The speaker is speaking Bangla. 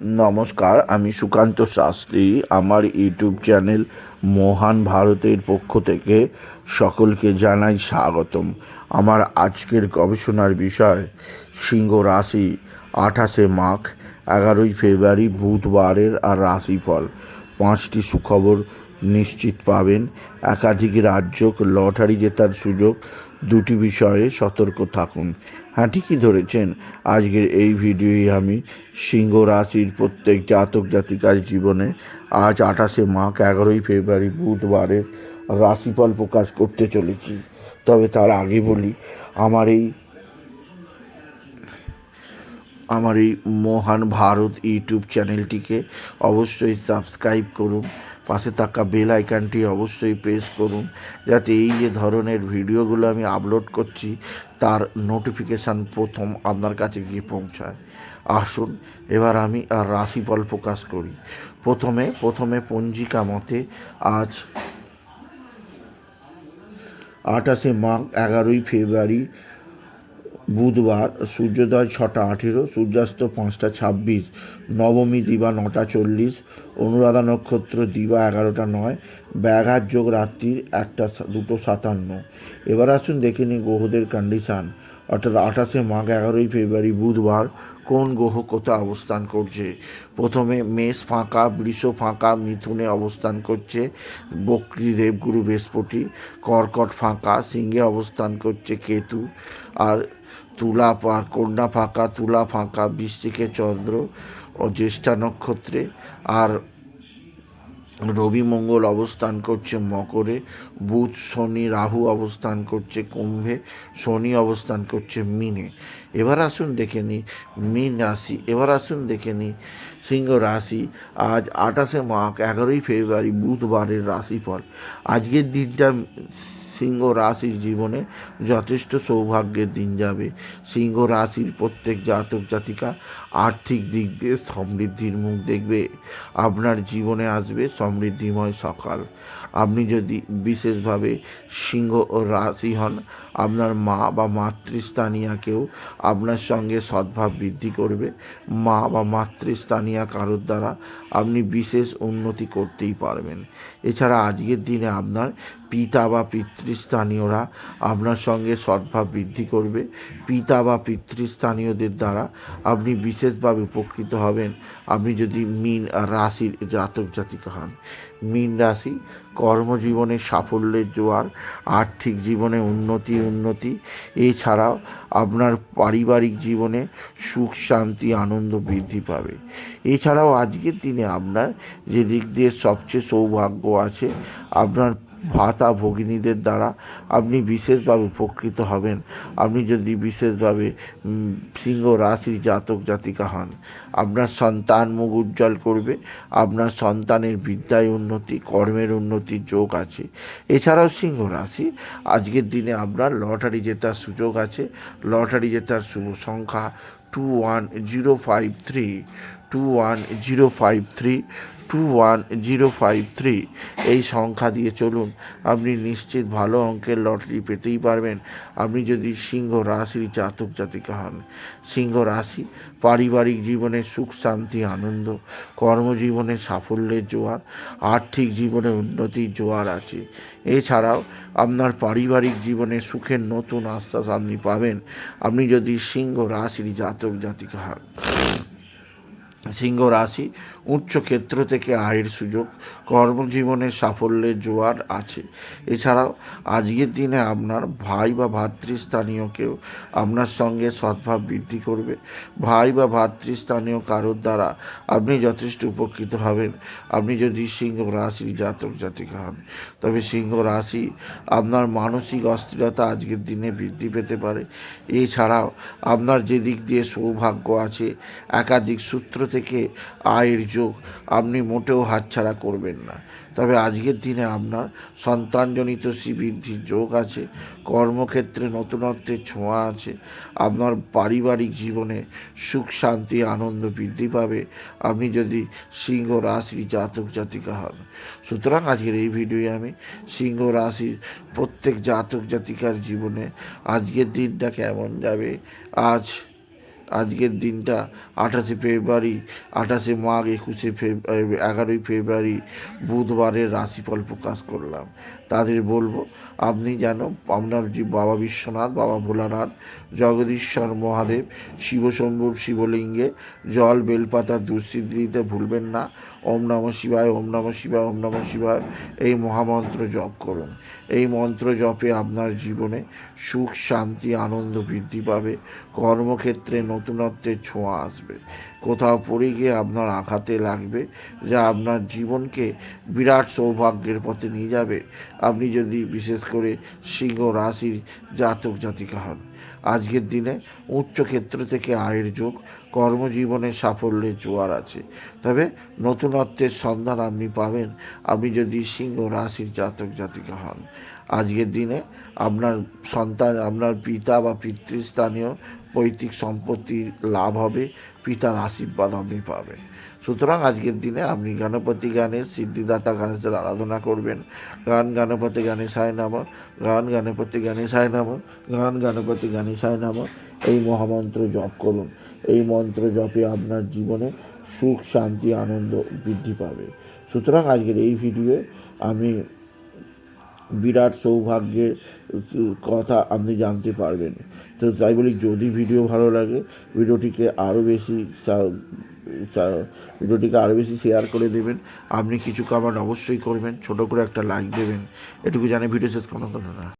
নমস্কার, আমি সুকান্ত শাস্ত্রী। আমার ইউটিউব চ্যানেল মহান ভারতের পক্ষ থেকে সকলকে জানাই স্বাগতম। আমার আজকের গবেষণার বিষয়, সিংহ রাশি, আঠাশে মাঘ, এগারোই ফেব্রুয়ারি, বুধবারের আর রাশিফল। পাঁচটি সুখবর নিশ্চিত পাবেন। একাধিক রাজ্য লটারি জেতার সুযোগ, দুটি বিষয়ে সতর্ক থাকুন। হ্যাঁ ঠিকই ধরেছেন। আজকের এই ভিডিওই আমি সিংহ রাশির প্রত্যেক জাতক জাতিকার জীবনে আজ আঠাশে মাঘ, এগারোই ফেব্রুয়ারি বুধবারের রাশিফল প্রকাশ করতে চলেছি। তবে তার আগে বলি, আমার এই আমার এই মহান ভারত ইউটিউব চ্যানেলটিকে অবশ্যই সাবস্ক্রাইব করুন। পাশে থাকা বেল আইকনটি অবশ্যই প্রেস করুন, যাতে এই যে ধরনের ভিডিওগুলো আমি আপলোড করছি, তার নোটিফিকেশান প্রথম আপনার কাছে গিয়ে পৌঁছায়। আসুন, এবার আমি আর রাশিফল প্রকাশ করি। প্রথমে প্রথমে পঞ্জিকা মতে আজ আঠাশে মাঘ এগারোই ফেব্রুয়ারি বুধবার সূর্যোদয় ছটা আঠেরো, সূর্যাস্ত পাঁচটা ছাব্বিশ, নবমী দিবা নটা চল্লিশ, অনুরাধা নক্ষত্র দিবা এগারোটা নয়, ব্যাঘাত যোগ রাত্রির একটা দুটো সাতান্ন। এবার আসুন দেখে নিই গ্রহদের কন্ডিশান অর্থাৎ আঠাশে মাঘ এগারোই ফেব্রুয়ারি বুধবার কোন গ্রহ কোথায় অবস্থান করছে? প্রথমে মেষ ফাঁকা, বৃষ ফাঁকা, মিথুনে অবস্থান করছে বক্রী দেবগুরু বৃহস্পতি, কর্কট ফাঁকা, সিংহে অবস্থান করছে কেতু, আর তুলা কন্যা ফাঁকা, তুলা ফাঁকা, বৃশ্চিকে চন্দ্র ও জ্যেষ্ঠা নক্ষত্রে, আর রবি মঙ্গল অবস্থান করছে মকরে, বুধ শনি রাহু অবস্থান করছে কুম্ভে, শনি অবস্থান করছে মিনে। এবার আসুন দেখে নিই মিন রাশি, এবার আসুন দেখে নিই সিংহ রাশি, আজ আঠাশে মাঘ, এগারোই ফেব্রুয়ারি, বুধবারের রাশিফল। আজকের দিনটা সিংহ রাশির জীবনে যথেষ্ট সৌভাগ্যের দিন যাবে। সিংহ রাশির প্রত্যেক জাতক জাতিকা আর্থিক দিক দিয়ে সমৃদ্ধির মুখ দেখবে। আপনার জীবনে আসবে সমৃদ্ধিময় সকাল। আপনি যদি বিশেষভাবে সিংহ রাশি হন, আপনার মা বা মাতৃস্থানীয় কেউ আপনার সঙ্গে সদ্ভাব বৃদ্ধি করবে। মা বা মাতৃস্থানীয় কারোর দ্বারা আপনি বিশেষ উন্নতি করতেই পারবেন। এছাড়া আজকের দিনে আপনার পিতা বা পিতৃস্থানীয়রা আপনার সঙ্গে সদ্ভাব বৃদ্ধি করবে। পিতা বা পিতৃস্থানীয়দের দ্বারা আপনি বিশেষভাবে উপকৃত হবেন। আপনি যদি মীন রাশির জাতক জাতিকা হন। মীন রাশি কর্মজীবনে সাফল্যের জোয়ার, আর্থিক জীবনে উন্নতি উন্নতি। এছাড়াও আপনার পারিবারিক জীবনে সুখ, শান্তি, আনন্দ বৃদ্ধি পাবে। এছাড়াও আজকের দিনে আপনার যে দিক দিয়ে সবচেয়ে সৌভাগ্য আছে, আপনার ভাতা ভগিনীদের দ্বারা আপনি বিশেষভাবে উপকৃত হবেন। আপনি যদি বিশেষভাবে সিংহ রাশির জাতক জাতিকা হন, আপনার সন্তান মুখ উজ্জ্বল করবে, আপনার সন্তানের বিদ্যায় উন্নতি, কর্মের উন্নতির যোগ আছে। এছাড়াও সিংহ রাশি, আজকের দিনে আপনার লটারি জেতার সুযোগ আছে। লটারি জেতার শুভ সংখ্যা two one zero five three two one zero five three two one zero five three এই সংখ্যা দিয়ে চলুন। আপনি নিশ্চিত ভালো অঙ্কের লটারি পেতেই পারবেন। আপনি যদি সিংহ রাশির জাতক জাতিকা হন, সিংহ রাশি পারিবারিক জীবনে সুখ, শান্তি, আনন্দ, কর্মজীবনে সাফল্যের জোয়ার, আর্থিক জীবনে উন্নতির জোয়ার আছে। এছাড়াও আপনার পারিবারিক জীবনে সুখের নতুন আশ্বাস আপনি পাবেন। আপনি যদি সিংহ রাশির জাতক জাতিকা হন সিংহ রাশি, উচ্চ ক্ষেত্র থেকে আয়ের সুযোগ, কর্মজীবনে সাফল্যের জোয়ার আছে। এছাড়াও, আজকের দিনে আপনার ভাই বা ভাতৃস্থানীয় কেউ আপনার সঙ্গে সদ্ভাব বৃদ্ধি করবে। ভাই বা ভাতৃস্থানীয় কারোর দ্বারা আপনি যথেষ্ট উপকৃত হবেন। আপনি যদি সিংহ রাশির জাতক জাতিকা হন, তবে সিংহ রাশি আপনার মানসিক অস্থিরতা আজকের দিনে বৃদ্ধি পেতে পারে। এছাড়াও, আপনার যে দিক দিয়ে সৌভাগ্য আছে, একাধিক সূত্র থেকে আয়ের যোগ আপনি মোটেও হাতছাড়া করবেন না। তবে আজকের দিনে আপনার সন্তানজনিত শ্রীবৃদ্ধির যোগ আছে, কর্মক্ষেত্রে নতুনত্বের ছোঁয়া আছে, আপনার পারিবারিক জীবনে সুখ, শান্তি, আনন্দ বৃদ্ধি পাবে। আপনি যদি সিংহ রাশির জাতক জাতিকা হন। সুতরাং আজকের এই ভিডিওয়ে আমি সিংহ রাশির প্রত্যেক জাতক জাতিকার জীবনে আজকের দিনটা কেমন যাবে, আজ আজকের দিনটা আঠাশে ফেব্রুয়ারি আঠাশে মাঘ একুশে ফেব্রুয়ারি এগারোই ফেব্রুয়ারি বুধবারের রাশিফল প্রকাশ করলাম। তাদের বলব, আপনি যেন আপনার যে বাবা বিশ্বনাথ, বাবা ভোলানাথ, জগদীশ্বর মহাদেব, শিবশম্ভুর শিবলিঙ্গে, জল বেলপাতা দুঃস্থিতি দিতে ভুলবেন না। ওম নম শিবায়, ওম নম শিবায়, ওম নম শিবায়। এই মহামন্ত্র জপ করুন। এই মন্ত্র জপে আপনার জীবনে সুখ, শান্তি, আনন্দ বৃদ্ধি পাবে। কর্মক্ষেত্রে নতুনত্বের ছোঁয়া আসবে। কোথাও পড়ে গিয়ে আপনার আঘাতে লাগবে, যা আপনার জীবনকে বিরাট সৌভাগ্যের পথে নিয়ে যাবে। আপনি যদি বিশেষ করে সিংহ রাশির জাতক জাতিকা হন, আজকের দিনে উচ্চ ক্ষেত্র থেকে আয়ের যোগ কর্মজীবনে সাফল্যের জোয়ার আছে। তবে নতুনত্বের সন্ধান আপনি পাবেন আপনি যদি সিংহ রাশির জাতক জাতিকা হন। আজকের দিনে আপনার সন্তান, আপনার পিতা বা পিতৃস্থানীয় পৈতৃক সম্পত্তির লাভ হবে, পিতার আশীর্বাদ আপনি পাবেন। সুতরাং আজকের দিনে আপনি গণপতি গানের সিদ্ধিদাতা গণেশের আরাধনা করবেন। গান গণপতি গণেশায় নাম, গান গণপতি গণেশায় নাম, গান গণপতি গণেশায় নাম। এই মহামন্ত্র জপ করুন। এই মন্ত্র জপে আপনার জীবনে সুখ, শান্তি, আনন্দ বৃদ্ধি পাবে। সুতরাং আজকের এই ভিডিওয়ে আমি বিরাট সৌভাগ্যের কথা আপনি জানতে পারবেন। তো তাই বলি, যদি ভিডিও ভালো লাগে, ভিডিওটিকে আরও বেশি ভিডিওটিকে আরও বেশি শেয়ার করে দেবেন। আপনি কিছু কমেন্ট অবশ্যই করবেন, ছোটো করে একটা লাইক দেবেন। এটুকু জানে ভিডিও শেষ কোনো কথা না